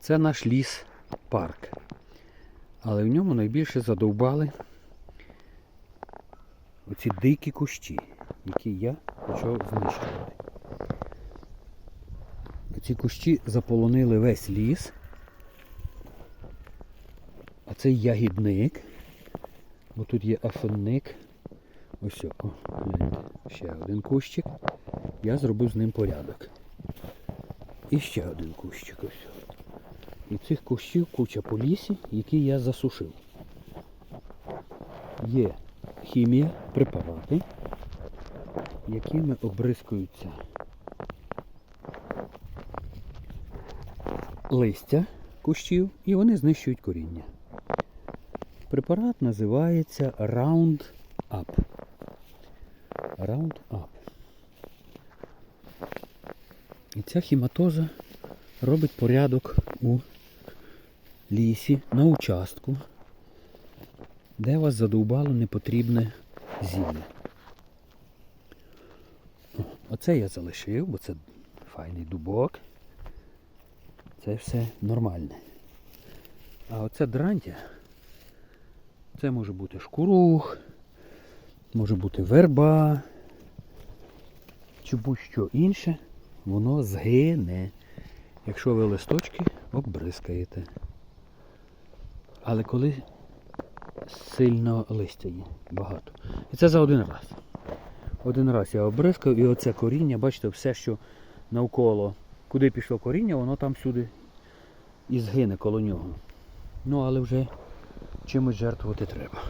Це наш ліс парк. Але в ньому найбільше задовбали оці дикі кущі, які я почав знищувати. Ці кущі заполонили весь ліс. А це ягідник. Бо тут є афенник. Ось о, ще один кущик. Я зробив з ним порядок. І ще один кущик ось. І цих кущів куча по лісі, які я засушив. Є хімія, препарати, якими обрискуються листя кущів і вони знищують коріння. Препарат називається Roundup. Roundup. І ця хіматоза робить порядок у лісі, на участку, де вас задовбало непотрібне зілля. Оце я залишив, бо це файний дубок. Це все нормальне. А оце дрантя, це може бути шкурух, може бути верба, чи будь-що інше, воно згине, якщо ви листочки обрискаєте. Але коли сильно листя є, багато. І це за один раз. Один раз я обрискав і оце коріння, бачите, все, що навколо, куди пішло коріння, воно там всюди і згине коло нього. Ну але вже чимось жертвувати треба.